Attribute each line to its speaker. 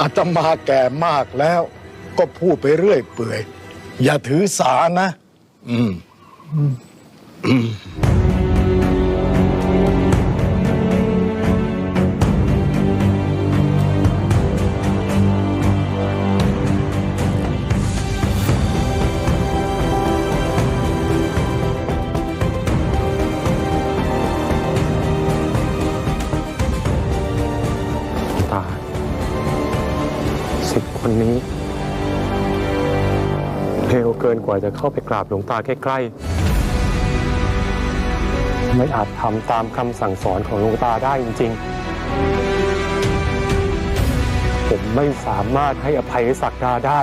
Speaker 1: อาตมาแก่มากแล้ว ก็พูดไปเรื่อยเปื่อย อย่าถือสานะ อืม
Speaker 2: คนนี้เร็วเกินกว่าจะเข้าไปกราบหลวงตาใกล้ๆ ไม่อาจทำตามคำสั่งสอนของหลวงตาได้จริง ๆ ผมไม่สามารถให้อภัยศักดาได้